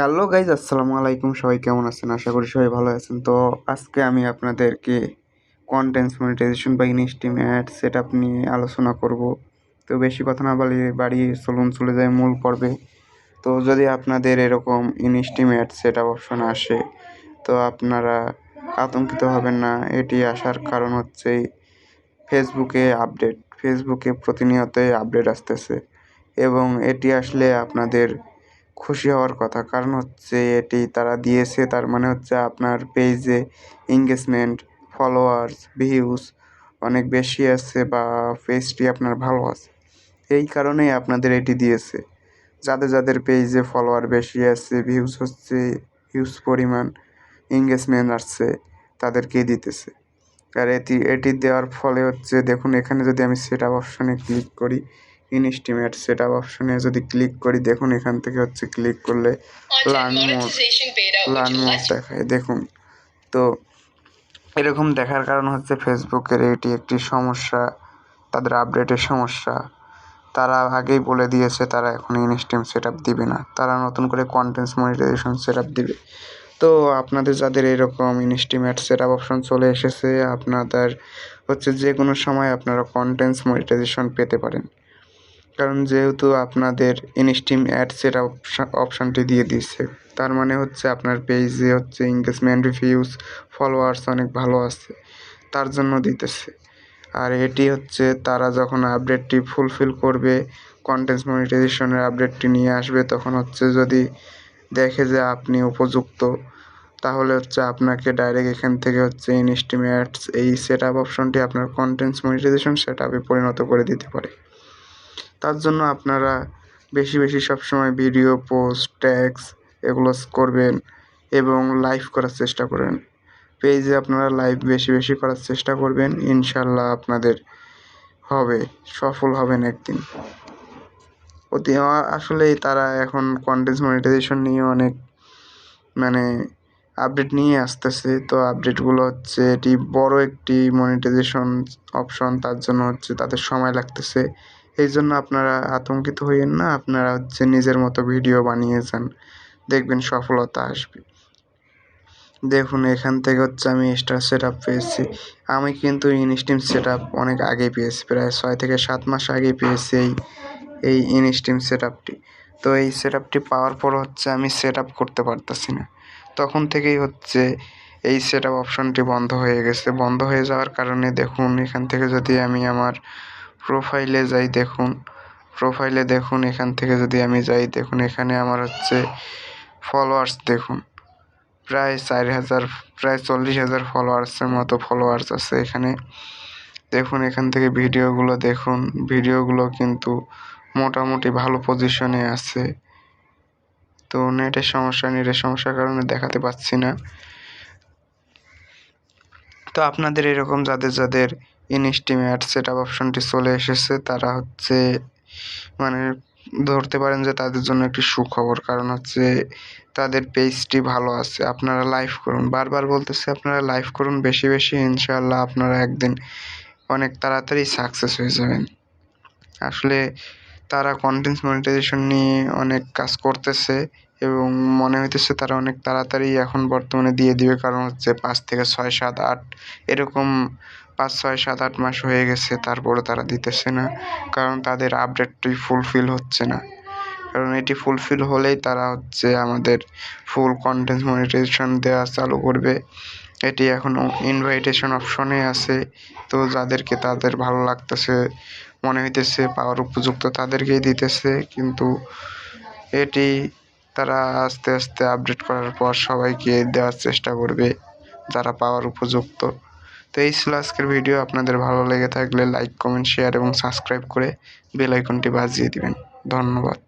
Hello guys, আসসালামু আলাইকুম। সবাই কেমন আছেন? আশা করি সবাই ভালো আছেন। তো আজকে আমি আপনাদেরকে কন্টেন্টস মনিটাইজেশন বা ইনস্টিম অ্যাড সেট আপ নিয়ে আলোচনা করব। তো বেশি কথা না বাড়িয়ে বাড়ি চলুন, চলে যায় মূল পর্বে। তো যদি আপনাদের এরকম ইনস্টিম অ্যাড সেট আপ অপশন আসে, তো আপনারা আতঙ্কিত হবেন না। এটি আসার কারণ হচ্ছে ফেসবুকে আপডেট ফেসবুকে প্রতিনিয়তই আপডেট আসতেছে। এবং এটি আসলে আপনাদের খুশি হওয়ার কথা। কারণ হচ্ছে এটি তারা দিয়েছে, তার মানে হচ্ছে আপনার পেজে এঙ্গেজমেন্ট ফলোয়ার্স ভিউজ অনেক বেশি আছে বা পেজটি আপনার ভালো আছে। এই কারণেই আপনাদের এটি দিয়েছে। যাদের যাদের পেজে ফলোয়ার বেশি আছে ভিউজ হচ্ছে হিউজ পরিমাণ এঙ্গেজমেন্ট আসছে, তাদেরকেই দিতেছে। আর এটি এটি দেওয়ার ফলে হচ্ছে দেখুন, এখানে যদি আমি সেট আপ অপশনে ক্লিক করি ইনস্টিমেট সেট আপ অপশনে যদি ক্লিক করি দেখুন এখান থেকে হচ্ছে ক্লিক করলে লার্ন মোড লার্ন lets দেখায়। দেখুন তো এরকম দেখার কারণ হচ্ছে ফেসবুকের এটি একটি সমস্যা তাদের আপডেটের সমস্যা। তারা আগেই বলে দিয়েছে তারা এখন ইনস্টিম সেট আপ দিবে না। তারা নতুন করে কন্টেন্টস মনিটাইজেশন সেট আপ দিবে। তো আপনাদের যাদের এরকম ইনস্টিমেট সেট আপ অপশন চলে এসেছে আপনাদের হচ্ছে যে কোনো সময় আপনারা কন্টেন্টস মনিটাইজেশন পেতে পারেন। কারণ যেহেতু আপনাদের ইনস্টিম অ্যাড সেট অপশানটি দিয়ে দিচ্ছে তার মানে হচ্ছে আপনার পেজে হচ্ছে এঙ্গেজমেন্ট ভিউজ ফলোয়ার্স অনেক ভালো আছে, তার জন্য দিতেছে। আর এটি হচ্ছে তারা যখন আপডেটটি ফুলফিল করবে কন্টেন্টস মনিটাইজেশনের আপডেটটি নিয়ে আসবে, তখন হচ্ছে যদি দেখে যে আপনি উপযুক্ত, তাহলে হচ্ছে আপনাকে ডাইরেক্ট এখান থেকে হচ্ছে ইনস্টিমেটস এই সেট আপ অপশনটি আপনার কন্টেন্টস মনিটাইজেশন সেট আপে পরিণত করে দিতে পারে। তার জন্য আপনারা বেশি বেশি সবসময় ভিডিও, পোস্ট, ট্যাক্স এগুলো করবেন এবং লাইভ করার চেষ্টা করবেন পেজে আপনারা লাইভ বেশি বেশি করার চেষ্টা করবেন, ইনশাল্লাহ আপনাদের হবে, সফল হবেন একদিন। অতি আসলেই তারা এখন কন্টেন্ট মনিটাইজেশন নিয়ে অনেক মানে আপডেট নিয়ে আসতেছে। তো আপডেটগুলো হচ্ছে এটি বড় একটি মনিটাইজেশন অপশন তার জন্য হচ্ছে তাদের সময় লাগতেছে। এই জন্য আপনারা আতঙ্কিত হইয়েন না, আপনারা হচ্ছে নিজের মতো ভিডিও বানিয়ে যান দেখবেন সফলতা আসবে। দেখুন, এখান থেকে হচ্ছে আমি স্টার সেট আপ পেয়েছি। আমি কিন্তু ইনস্টিম সেট আপ অনেক আগে পেয়েছি, প্রায় ছয় থেকে সাত মাস আগে পেয়েছি এই এই ইনস্টিম সেট আপটি তো এই সেট আপটি পাওয়ার পর হচ্ছে আমি সেট আপ করতে পারতেছি না। তখন থেকেই হচ্ছে এই সেট আপ অপশনটি বন্ধ হয়ে গেছে। বন্ধ হয়ে যাওয়ার কারণে দেখুন, এখান থেকে যদি আমি আমার প্রোফাইলে যাই দেখুন। প্রোফাইলে দেখুন, এখান থেকে যদি আমি যাই দেখুন, এখানে আমার হচ্ছে ফলোয়ার্স দেখুন। প্রায় চার হাজার, প্রায় চল্লিশ হাজার ফলোয়ার্সের মতো ফলোয়ার্স আছে এখানে। দেখুন, এখান থেকে ভিডিওগুলো দেখুন। ভিডিওগুলো কিন্তু মোটামুটি ভালো পজিশনে আছে। তো নেটের সমস্যা নেটের সমস্যার কারণে দেখাতে পাচ্ছি না। তো আপনাদের এরকম যাদের যাদের ইনস্টিমেট সেট আপ অপশনটি চলে এসেছে। তারা হচ্ছে মানে ধরতে পারেন যে তাদের জন্য একটি সুখবর, কারণ হচ্ছে তাদের পেজটি ভালো আছে। আপনারা লাইভ করুন। বারবার বলতেছে, আপনারা লাইভ করুন। বেশি বেশি, ইনশাআল্লাহ আপনারা একদিন অনেক তাড়াতাড়ি সাকসেস হয়ে যাবেন। আসলে তারা কন্টেন্ট মনিটাইজেশন নিয়ে অনেক কাজ করতেছে। এবং মনে হইতেছে তারা অনেক তাড়াতাড়ি এখন বর্তমানে দিয়ে দিবে, কারণ হচ্ছে পাঁচ থেকে ছয়, সাত, আট, এরকম পাঁচ, ছয়, সাত, আট মাস হয়ে গেছে তারপরে তারা দিতেছে না। কারণ তাদের আপডেটটি ফুলফিল হচ্ছে না। কারণ এটি ফুলফিল হলেই তারা হচ্ছে আমাদের ফুল কন্টেন্ট মনিটাইজেশন দেওয়া চালু করবে। এটি এখনও ইনভাইটেশন অপশনে আছে, তো যাদেরকে তাদের ভালো লাগতেছে, মনে হইতেছে পাওয়ার উপযুক্ত তাদেরকেই দিতেছে, কিন্তু এটি তারা আস্তে আস্তে আপডেট করার পর সবাইকে দেওয়ার চেষ্টা করবে, যারা পাওয়ার উপযুক্ত। তো এই ছিল আজকের ভিডিও আপনাদের ভালো লেগে থাকলে লাইক কমেন্ট শেয়ার এবং সাবস্ক্রাইব করে বেল আইকনটি বাজিয়ে দিবেন। ধন্যবাদ।